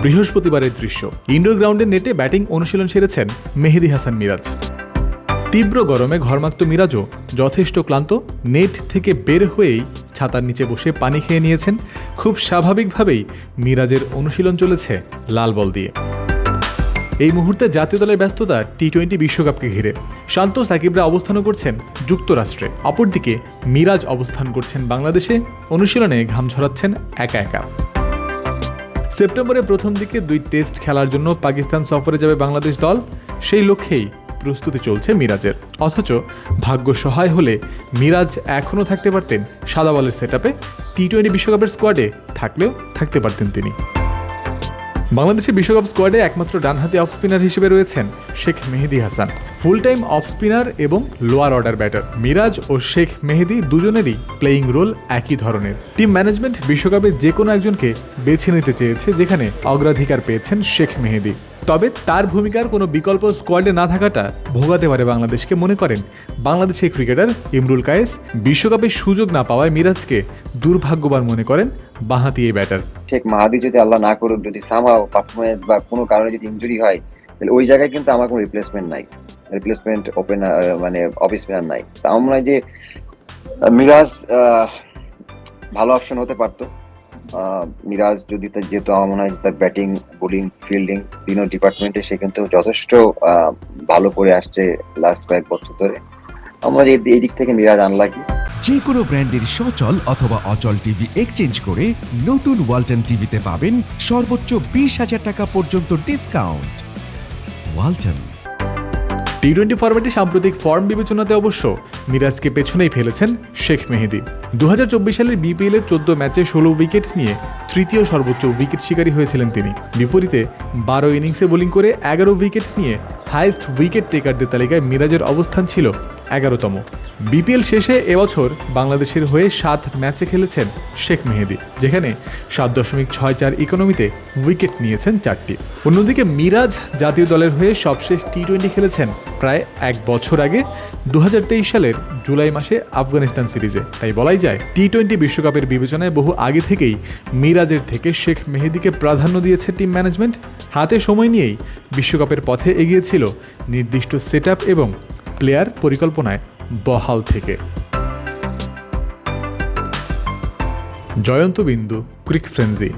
বৃহস্পতিবারের দৃশ্য। ইন্ডোর গ্রাউন্ডের নেটে ব্যাটিং অনুশীলন সেরেছেন মেহেদি হাসান মিরাজ। তীব্র গরমে ঘরমাক্ত মিরাজও যথেষ্ট ক্লান্ত, নেট থেকে বের হয়েই ছাতার নিচে বসে পানি খেয়ে নিয়েছেন। খুব স্বাভাবিকভাবেই মিরাজের অনুশীলন চলেছে লাল বল দিয়ে। এই মুহূর্তে জাতীয় দলের ব্যস্ততা টি টোয়েন্টি বিশ্বকাপকে ঘিরে। শান্ত সাকিবরা অবস্থানও করছেন যুক্তরাষ্ট্রে। অপরদিকে মিরাজ অবস্থান করছেন বাংলাদেশে। অনুশীলনে ঘাম ঝরাচ্ছেন একা একা। সেপ্টেম্বরে প্রথম দিকে দুই টেস্ট খেলার জন্য পাকিস্তান সফরে যাবে বাংলাদেশ দল, সেই লক্ষ্যেই প্রস্তুতি চলছে মিরাজের। অথচ ভাগ্য সহায় হলে মিরাজ এখনও থাকতে পারতেন সাদা বলের সেট আপে টি টোয়েন্টি বিশ্বকাপের স্কোয়াডে থাকলেও থাকতে পারতেন তিনি। বাংলাদেশের বিশ্বকাপ স্কোয়াডে একমাত্র ডানহাতি অফ স্পিনার হিসেবে রয়েছেন Sheikh Mehedi Hasan. Full time off spinner এবং লোয়ার অর্ডার ব্যাটার মিরাজ ও শেখ মেহেদি দুজনেরই প্লেয়িং রোল একই ধরনের। টিম ম্যানেজমেন্ট বিশ্বকাপে যে কোনো একজনকে বেছে নিতে চেয়েছে যেখানে অগ্রাধিকার পেয়েছেন শেখ মেহেদি। তবে তার ভূমিকার কোনো বিকল্প স্কোয়াডে না থাকাটা ভোগাতে পারে বাংলাদেশকে মনে করেন। বাংলাদেশের ক্রিকেটার ইমরুল কায়েস বিশ্বকাপে সুযোগ না পাওয়ায় মিরাজকে দুর্ভাগ্যবান মনে করেন বাঁহাতি এই ব্যাটার শেখ মাহাদি যদি আল্লাহ না করুক, যদি সামহাও পারফরমেন্স বা কোনো কারণে যদি ইনজুরি হয়, তাহলে ওই জায়গায় কিন্তু আমার কোনো রিপ্লেসমেন্ট নাই। রিপ্লেসমেন্ট ওপেনার মানে অফ স্পিনার নাই। তা আমার যে মিরাজ ভালো অপশন হতে পারতো। মিরাজ যদি তার যেহেতু আমার মনে হয় তার ব্যাটিং বোলিং ফিল্ডিং তিনও ডিপার্টমেন্টে সে কিন্তু যথেষ্ট ভালো করে আসছে লাস্ট কয়েক বছর ধরে। আমরা এই দিক থেকে মিরাজ আনলাকি যে কোনো ব্র্যান্ডের সচল অথবা অচল টিভি এক্সচেঞ্জ করে নতুন ওয়ালটন টিভিতে পাবেন সর্বোচ্চ বিশ হাজার টাকা পর্যন্ত ডিসকাউন্ট ওয়ালটন টি টোয়েন্টি ফরম্যাটে সাম্প্রতিক ফর্ম বিবেচনাতে অবশ্য মিরাজকে পেছনেই ফেলেছেন শেখ মেহেদি। দু হাজার চব্বিশ সালের বিপিএল চোদ্দ ম্যাচে ষোলো উইকেট নিয়ে তৃতীয় সর্বোচ্চ উইকেট শিকারী হয়েছিলেন তিনি। বিপরীতে বারো ইনিংসে বোলিং করে এগারো উইকেট নিয়ে হায়েস্ট উইকেট টেকারদের তালিকায় মিরাজের অবস্থান ছিল এগারোতম। বিপিএল শেষে এবছর বাংলাদেশের হয়ে সাত ম্যাচে খেলেছেন শেখ মেহেদি, যেখানে সাত দশমিক ছয় চার ইকোনমিতে উইকেট নিয়েছেন চারটি। অন্যদিকে মিরাজ জাতীয় দলের হয়ে সবশেষ টি টোয়েন্টি খেলেছেন প্রায় এক বছর আগে দু হাজার তেইশ সালের জুলাই মাসে আফগানিস্তান সিরিজে। তাই বলাই যায় টি টোয়েন্টি বিশ্বকাপের বিবেচনায় বহু আগে থেকেই মিরাজের থেকে শেখ মেহেদিকে প্রাধান্য দিয়েছে টিম ম্যানেজমেন্ট। হাতে সময় নিয়েই বিশ্বকাপের পথে এগিয়েছিল নির্দিষ্ট সেট এবং প্লেয়ার পরিকল্পনায়। বহাল থেকে। জয়ন্ত বিন্দু ক্রিক ফ্রেন্সি।